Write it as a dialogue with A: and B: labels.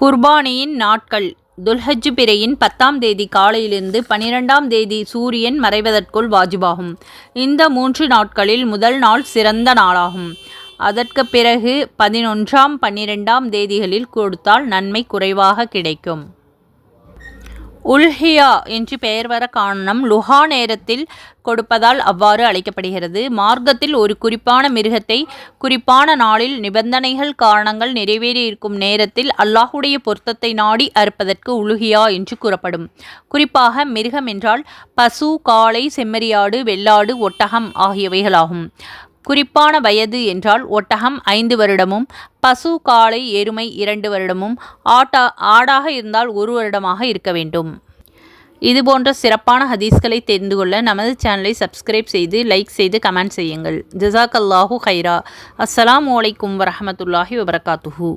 A: குர்பானியின் நாட்கள். துல்ஹஜ் பிறையின் பத்தாம் தேதி காலையிலிருந்து பனிரெண்டாம் தேதி சூரியன் மறைவதற்குள் வாஜிபாகும். இந்த மூன்று நாட்களில் முதல் நாள் சிறந்த நாளாகும். அதற்கு பிறகு பதினொன்றாம் பன்னிரெண்டாம் தேதிகளில் கொடுத்தால் நன்மை குறைவாக கிடைக்கும். உல்ஹியா என்று பெயர் வர காரணம் லுஹா நேரத்தில் கொடுப்பதால் அவ்வாறு அழைக்கப்படுகிறது. மார்க்கத்தில் ஒரு குறிப்பான மிருகத்தை குறிப்பான நாளில் நிபந்தனைகள் காரணங்கள் நிறைவேறி இருக்கும் நேரத்தில் அல்லாஹுடைய பொருத்தத்தை நாடி அறுப்பதற்கு உலுகியா என்று கூறப்படும். குறிப்பாக மிருகம் என்றால் பசு காளை செம்மறியாடு வெள்ளாடு ஒட்டகம் ஆகியவைகளாகும். குறிப்பான வயது என்றால் ஒட்டகம் ஐந்து வருடமும் பசு காளை எருமை இரண்டு வருடமும் ஆட்டா ஆடாக இருந்தால் ஒரு வருடமாக இருக்க வேண்டும். இது போன்ற சிறப்பான ஹதீஸ்களை தெரிந்து கொள்ள நமது சேனலை சப்ஸ்கிரைப் செய்து லைக் செய்து கமெண்ட் செய்யுங்கள். ஜசாக் அல்லாஹூ ஹைரா அஸ்லாம் வலைக்கும் வரமத்துல்லாஹி வபரகாத்துஹூ.